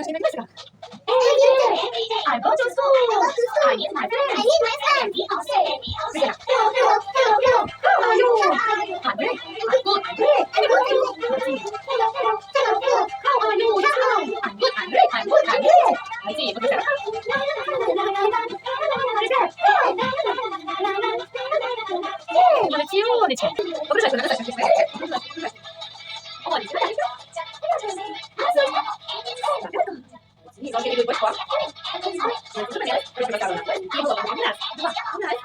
としてなりますが。Every day, every day, I go to school. I need my friends. I need my friends.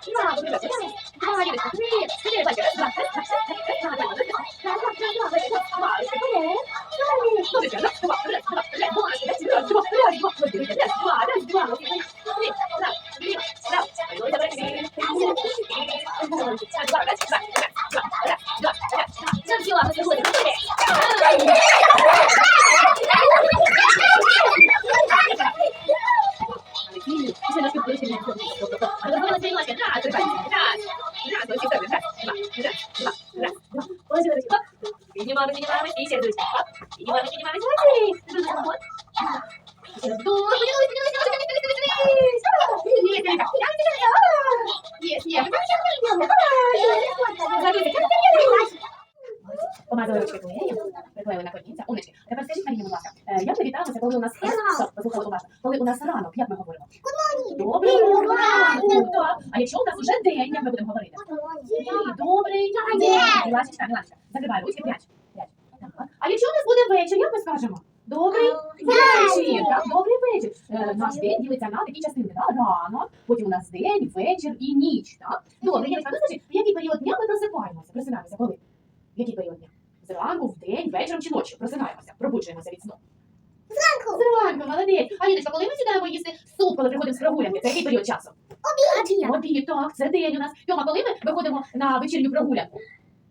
そうですよね。Помазали ручки клеєм, приклеїли на колінця. Умнички. Тепер скажіть мені, будь ласка, е, як ми вітаємося, коли у нас Стоп, послухали уважно. Коли у нас ранок, як ми говоримо? Доброго ранку. Так. А якщо у нас уже день, як ми будемо говорити? Добрий день. Мілашечка, Мілашечка, закривай ручки, прячь. Прячь. А якщо у нас буде вечір, як ми скажемо? Добрий вечір. Так, добрий вечір. Е, наш день ділиться на такі частини, так? Ранок, потім у нас день, вечір і ніч, так? Добре, ну скажи, в який період дня ми просипаємося? Просинаємося коли? В який період дня? Зранку, в день, вечором чи ночі? Просинаємося, пробуджуємося від сну. Зранку, Зранку, молодець. Аліночка, коли ми сідаємо їсти суп, коли приходимо з прогулянки, це який період часу? Обід. Обід, так, це день у нас. Тьома, коли ми виходимо на вечірню прогулянку?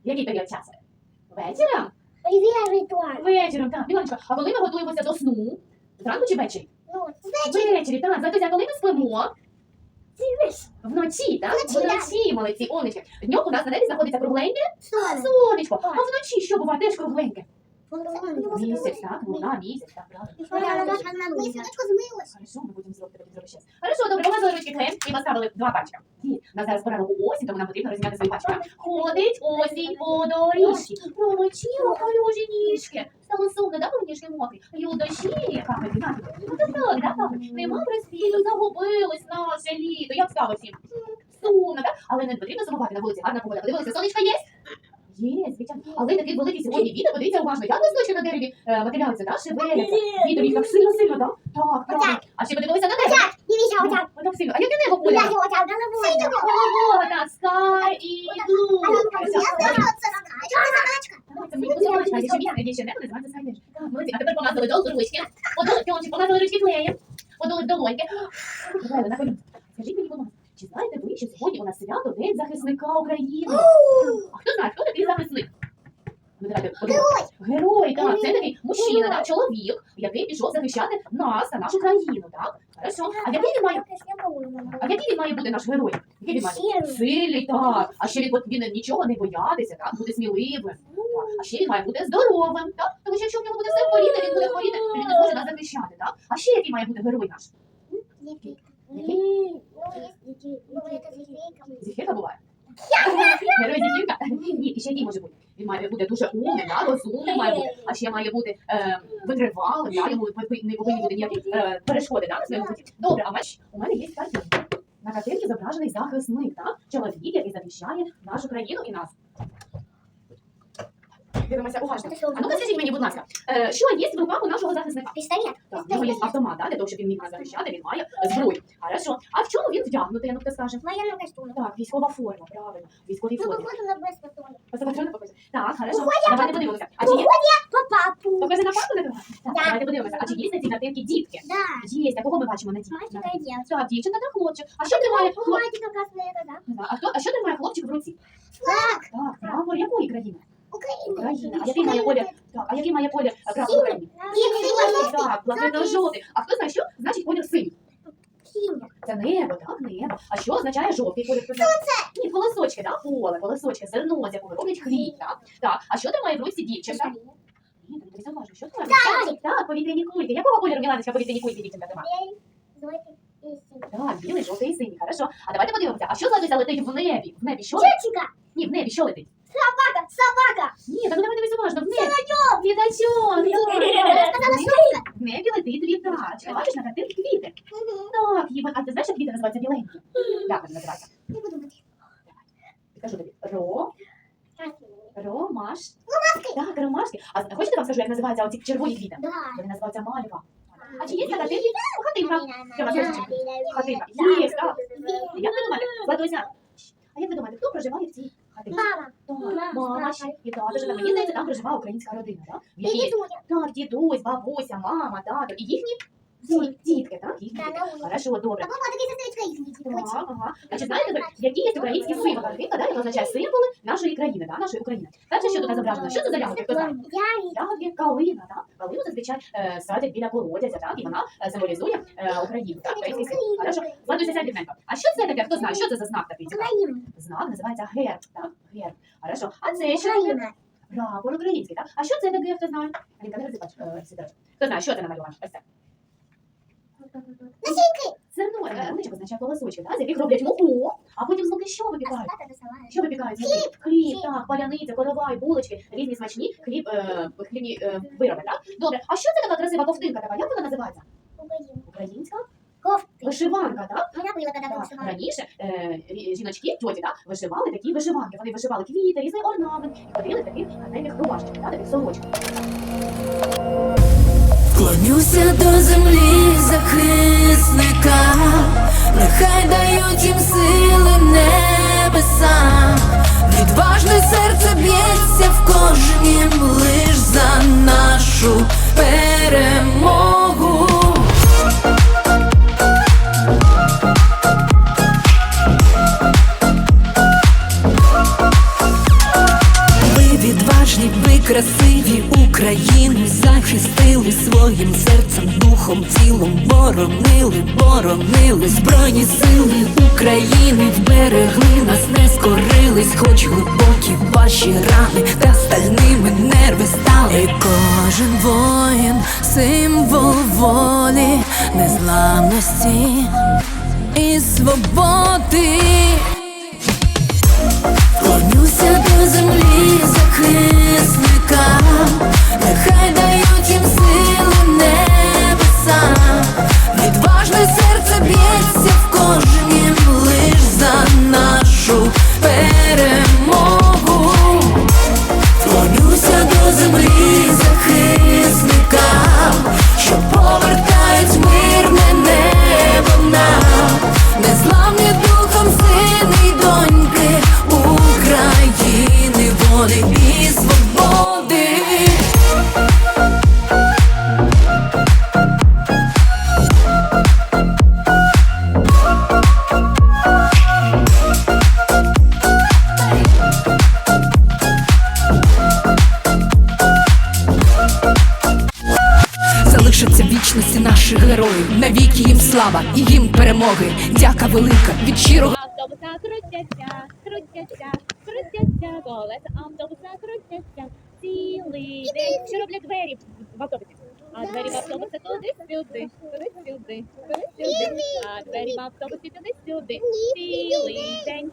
Який період часу? Вечором? Вечором, так. Міланочка, а коли ми готуємося до сну? Зранку чи ввечері? Ввечері, так. А коли ми спимо? Вночі, так? Вночі. Вночі, молодці, онечки. Днем у нас на небі знаходиться кругленьке сонечко. А вночі що буває? Теж кругленьке? Місяць, так? Луна, місяць, так, правильно. Хорошо, ми будемо зробити тобі зробити ще. Хорошо, добре, помазали ручки клеєм і поставили два пальчика. Ні, нас зараз пора року осінь, тому нам потрібно розім'яти свої пальчики. Ходить осінь по доріжці, промочила калюжі ніжки. Стало сумно, да, коли ніжки мокрі? Ю дощі, капель, капель. Ну то так, да, капель. Нема присвіту, загубилось наше літо. Як стало всім? Сумно, да? Але не потрібно сумувати на вулиці, гарна погода. Подивилися, сонечко є? Є, звичайно. Але такий великий сьогодні вітер, подивіться уважно, як листочки на дереві е, матеріалися, да, шевеляться. Вітер їх так сильно-сильно, так? Так, так. А ще подивилися на небо? Отак, отак сильно. А яке небо буде? Голубого, так, sky і blue. Це мені подобається. А Це місце, де ще небо, називається sky Dash. Так, молодці. А тепер помазали до ручки. Подули, Тьомчик, помазали ручки клеєм. Подули долоньки. Давай, на колінці. Скажіть мені, будь ласка, чи знаєте ви, що сьогодні у нас свято День захисника України? А хто знає, хто такий захисник? Ну, давайте подумаємо. Герой, так, це такий мужчина, так, чоловік, який пішов захищати нас та нашу країну, так? Хорошо. А який він має, а який він має бути наш герой? Який він має? Сильний, так. А ще він повинен нічого не боятися, так, бути сміливим. Так. А ще він має бути здоровим, так? Тому що якщо в нього буде все хворіти, він буде хворіти, він не зможе нас захищати, так? А ще який має бути герой наш? Зефірка буває? Герой зефірка? Ні, ще який може бути? Він має бути дуже умним, да? розумним має бути, а ще має бути е, витривалим, да? йому не повинні бути ніякі е, перешкоди да? на своєму житті. Добре, а бач, у мене є картинка. На картинці зображений захисник, так? чоловік, який захищає нашу країну і нас. Дивимося уважно. А ну-ка скажіть мені, будь ласка, е, що є в руках у нашого захисника? Пістолет. Так, в нього є автомат, да? для того, щоб він міг нас захищати, він має зброю. Хорошо. А в чому він вдягнутий, ну хто скаже? Так, військова форма, правильно, Військові військовій формі. Посмотрю, покажи. Так, хорошо. Давайте подивимося. А чи є? папу. Покажи на папу на Так, давайте подивимося. А чи є на цій картинці дітки? Є. А кого ми бачимо на дітки? Так, дівчинка та хлопчик. А що тримає хлопчик? А хто? А що тримає хлопчик в руці? Флаг. Так, прапор якої країни? Україна. Який має колір? Так, а який має колір прапор України? Так, блакитно-жовтий. А хто знає, що значить колір синій? Це небо, так, небо. А що означає жовтий колір? Сонце! Ні, колосочки, так, поле, колосочки, зерно, з якого роблять хліб, так? Так, а що тримає в руці дівчинка? Ні, ти дивися уважно, що це? Так, так, повітряні кульки. Якого кольору, Міланочка, повітряні кульки дівчинка тримає? Так, білий, жовтий і синій, хорошо. А давайте подивимося, а що Златуся летить в небі? В небі що летить? Ні, в небі що летить? Собака. Ні, так давай дивись уважно, в небі. Літачок, Я сказала, В небі летить літачок. Бачиш на картинці квіти? Так, Єва, а ти знаєш, як квіти називаються біленькі? Як вони називаються? Не буду думати. Підкажу тобі. Ро, ромаш. Ромашки. Так, ромашки. А хочете я вам скажу, як називаються оці червоні квіти? Да. Вони називаються мальва. А чи є на картинці? Хатинка. Хатинка. Є, так. Як ви думаєте, Златуся, а як ви думаєте, хто проживає в цій хатинці? Мама. Так, Мама, ще і тато живе. Мені здається, там проживає українська родина, так? В якій. Так, дідусь, бабуся, мама, тато. І їхні дітки, так? Їхні Да, дітки. Хорошо, добре. Папа такий сестричка їхній. Так, ага. Значить, знаєте ви, які є українські символи? Картинка, да, яка означає символи нашої країни, да, нашої України. Перше, що тут зображено, що це за ягодки, хто знає? Ягодки калина, так? Калину зазвичай е, садять біля колодязя, так? І вона е, символізує е, Україну, так? Український символ. Хорошо. Зладуйся сядь рівненько. А що це таке? Хто знає, що це за знак такий? цікавий? Знак називається герб, так? Герб. Хорошо. А це що таке? Україна. Прапор український, так? А що це таке, хто знає? Алінка, не розсипач, е, сідачок. Хто знає, що це намальовано? Ось це. Насінки. Зерно, е, личко означає колосочки, так? З яких роблять муку, а потім з муки що випікають? Що випікають? Хліб, хліб, так, паляниця, коровай, булочки, різні смачні хліб, е, хлібні е, вироби, так? Добре, а що це така красива ковтинка така? Як вона називається? Україна. Українська Кофти. вишиванка, так? Вона була, коли Так, вишивала. раніше е, рі- жіночки, тьоті, так, вишивали такі вишиванки. Вони вишивали квіти, різний орнамент і ходили в таких гарненьких рубашках, так, таких сорочках. Клонюся до землі захисника, нехай дають їм сили небеса, відважне серце б'ється в кожнім лиш за нашу боронили, боронили збройні сили України вберегли нас, не скорились, хоч глибокі ваші рани, та стальними нерви стали. І кожен воїн, символ волі, незламності і свободи. Клонюся до землі захисника, нехай Залишаться вічності наших героїв, навіки їм слава і їм перемоги. Дяка велика від щирого. Автобуса крутяться, крутяться, крутяться, колеса автобуса крутяться цілий день. Що роблять двері в автобусі? А двері в автобусі туди-сюди, туди-сюди, туди-сюди. А двері в автобусі туди-сюди. Цілий день.